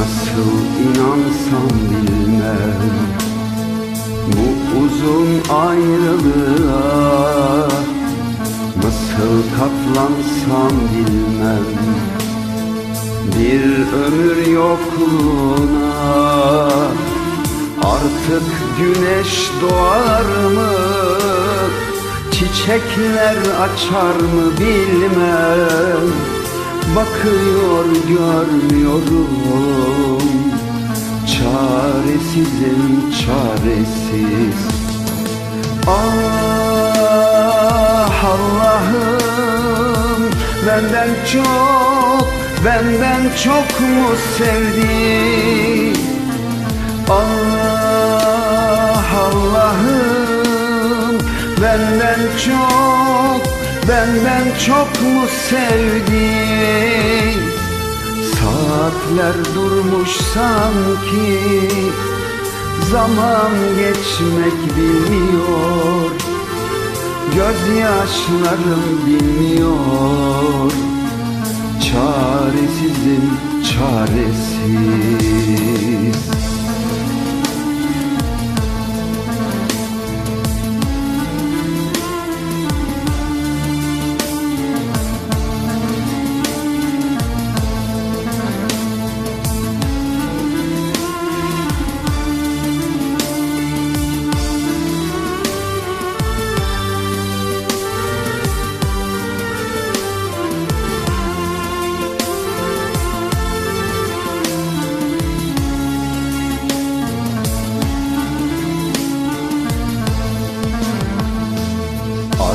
katlansam bilmem. Bu uzun ayrılığa Nasıl katlansam bilmem. Bir ömür yokluğuna Artık güneş doğar mı? Çiçekler açar mı bilmem Bakıyor görmüyorum. Çaresizim çaresiz. Ah Allah'ım Benden çok Benden çok mu sevdi Ah Allah'ım Benden çok Benden çok mu sevdi Saatler durmuş sanki Zaman geçmek bilmiyor. Gözyaşlarım bilmiyor. Çaresizim çaresiz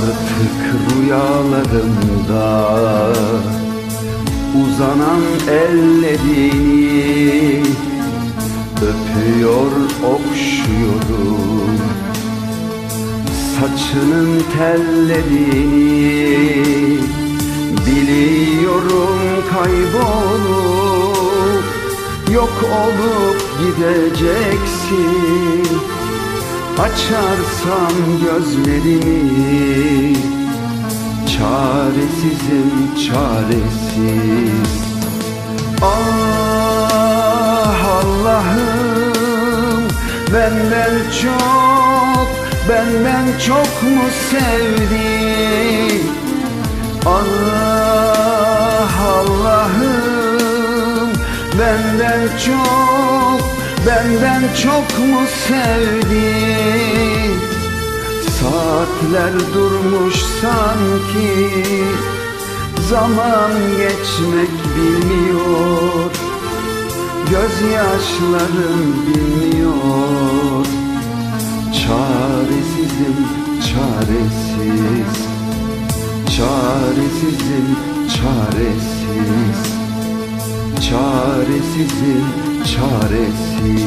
Artık rüyalarımda uzanan ellerini öpüyor okşuyorum. Saçının tellerini biliyorum kaybolup yok olup gideceksin Açarsam gözlerimi Çaresizim çaresiz. Ah Allah'ım Benden çok Benden çok mu sevdi Ah Allah'ım Benden çok Benden çok mu sevdi Saatler durmuş sanki Zaman geçmek bilmiyor. Gözyaşlarım bilmiyor. Çaresizim çaresiz. Çaresizim çaresiz. Çaresizim çaresiz